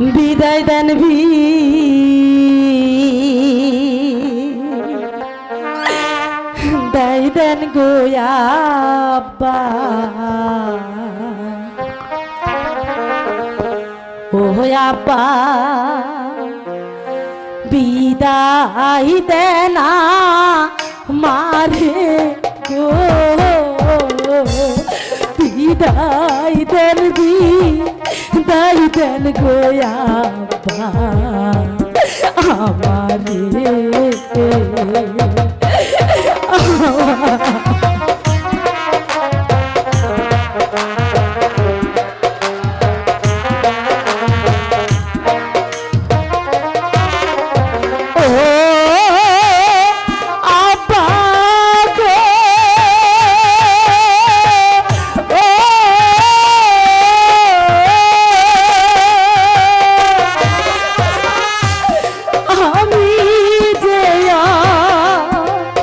বিদায় দেন ভি দাই দেন গোয়াবা ও বিদায় দেন মারে গো। বিদায় দেন বি কেন গোয়া আমারে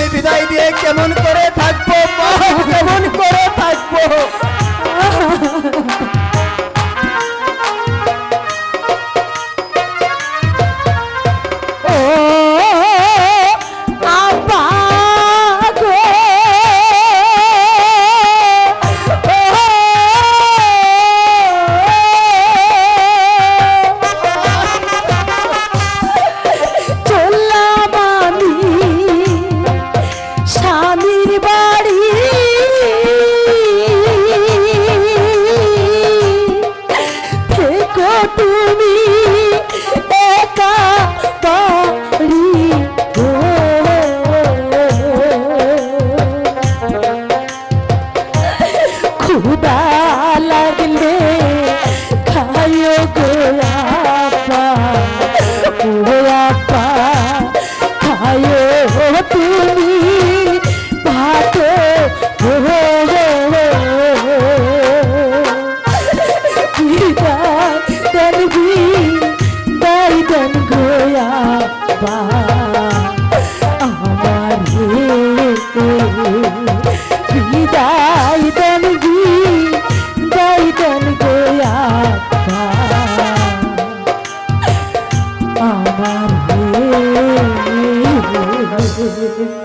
আমি বিদায় দিয়ে কেমন করে থাকব? আমার হে।